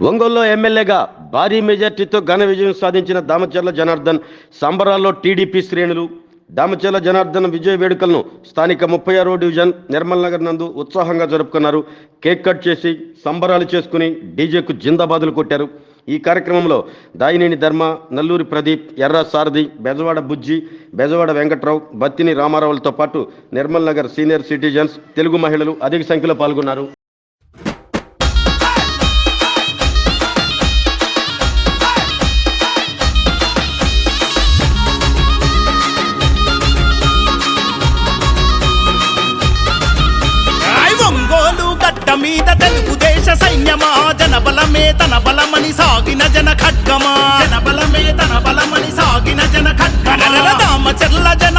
ఒంగోలులో ఎమ్మెల్యేగా భారీ మెజార్టీతో ఘన విజయం సాధించిన దామచర్ల జనార్దన్ సంబరాల్లో టీడీపీ శ్రేణులు. దామచర్ల జనార్దన్ విజయ వేడుకలను స్థానిక ముప్పై ఆరో డివిజన్ నిర్మల్ నగర్ నందు ఉత్సాహంగా జరుపుకున్నారు. కేక్ కట్ చేసి సంబరాలు చేసుకుని డీజేకు జిందాబాదులు కొట్టారు. ఈ కార్యక్రమంలో దాయినేని ధర్మ నల్లూరి ప్రదీప్ ఎర్ర సారథి బెజవాడ బుజ్జి బెజవాడ వెంకట్రావు బత్తిని రామారావులతో పాటు నిర్మల్ నగర్ సీనియర్ సిటిజన్స్ తెలుగు మహిళలు అధిక సంఖ్యలో పాల్గొన్నారు. సైన్యమా? జనబలమే తన బలమని సాగిన జన ఖడ్గమా? జనబలమే తన బలమని సాగిన జన ఖడ్గమా? రామచర్ల జన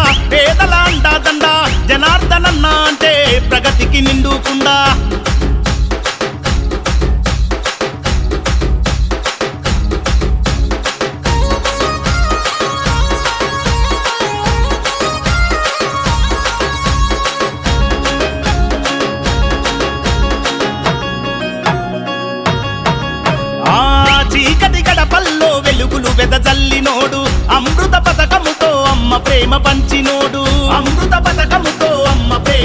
అంటే ప్రగతికి నిండుకుండా. గడపల్లో వెలుగులు వెదజల్లినోడు. అమృత పథకముతో అమ్మ ప్రేమ పంచినోడు. అమృత పథకముతో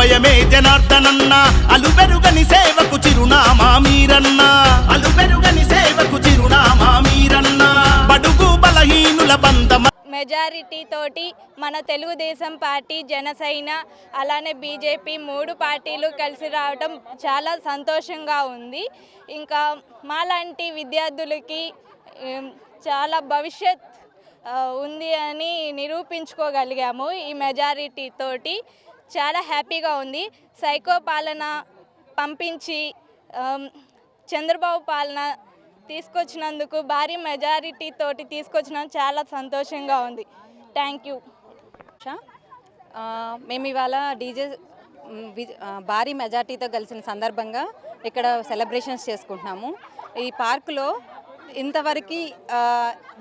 ప్రజలకు అభయమే జనార్దనన్న. అలుబెరుగని సేవకు చిరునామా మీరన్న. అలుబెరుగని సేవకు చిరునామా మీరన్న. బడుగు బలహీనుల బంధమ మెజారిటీ తోటి మన తెలుగుదేశం పార్టీ జనసేన అలానే బీజేపీ మూడు పార్టీలు కలిసి రావడం చాలా సంతోషంగా ఉంది. ఇంకా మాలాంటి విద్యార్థులకి చాలా భవిష్యత్ ఉంది అని నిరూపించుకోగలిగాము ఈ మెజారిటీ తోటి చాలా హ్యాపీగా ఉంది. సైకో పాలన పంపించి చంద్రబాబు పాలన తీసుకొచ్చినందుకు భారీ మెజారిటీ తోటి తీసుకొచ్చినందుకు చాలా సంతోషంగా ఉంది. థ్యాంక్ యూ మేము ఇవాళ డీజే భారీ మెజార్టీతో కలిసిన సందర్భంగా ఇక్కడ సెలబ్రేషన్స్ చేసుకుంటున్నాము. ఈ పార్కులో ఇంతవరకు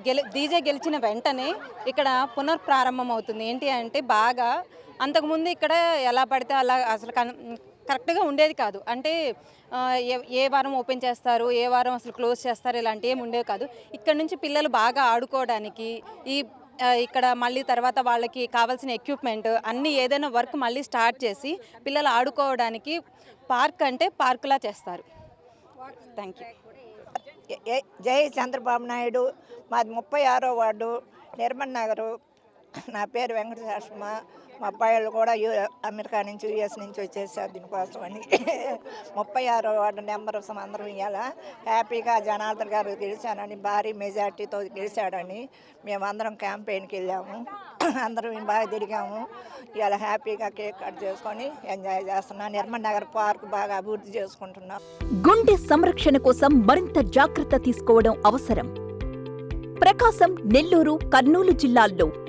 గెలి డీజే గెలిచిన వెంటనే ఇక్కడ పునర్ప్రారంభం అవుతుంది ఏంటి అంటే బాగా అంతకుముందు ఇక్కడ ఎలా పడితే అలా అసలు కన్ కరెక్ట్గా ఉండేది కాదు. అంటే ఏ ఏ వారం ఓపెన్ చేస్తారు ఏ వారం అసలు క్లోజ్ చేస్తారు ఇలాంటివి ఏమి ఉండేవి కాదు. ఇక్కడ నుంచి పిల్లలు బాగా ఆడుకోవడానికి ఈ ఇక్కడ మళ్ళీ తర్వాత వాళ్ళకి కావాల్సిన ఎక్విప్మెంట్ అన్నీ ఏదైనా వర్క్ మళ్ళీ స్టార్ట్ చేసి పిల్లలు ఆడుకోవడానికి పార్క్ అంటే పార్కులా చేస్తారు. థ్యాంక్ యూ జై చంద్రబాబు నాయుడు. మాది ముప్పై ఆరో వార్డు. నిర్మల్ నగరు. నా పేరు వెంకటేశ్వరమ్మ మా అబ్బాయిలు కూడా యూ అమెరికా నుంచి యూఎస్ నుంచి వచ్చేసారు దీనికోసం అని. ముప్పై ఆరో వార్డు నెంబర్ అందరం ఇవ్వాలా హ్యాపీగా జనార్దన్ గారు గెలిచానని భారీ మెజార్టీతో గెలిచాడని మేమందరం క్యాంపెయిన్కి వెళ్ళాము. అందరం బాగా తిరిగాము. ఇవాళ హ్యాపీగా కేక్ కట్ చేసుకొని ఎంజాయ్ చేస్తున్నాం. నిర్మల్ నగర్ పార్క్ బాగా అభివృద్ధి చేసుకుంటున్నాం. గుండె సంరక్షణ కోసం మరింత జాగ్రత్త తీసుకోవడం అవసరం. ప్రకాశం నెల్లూరు కర్నూలు జిల్లాల్లో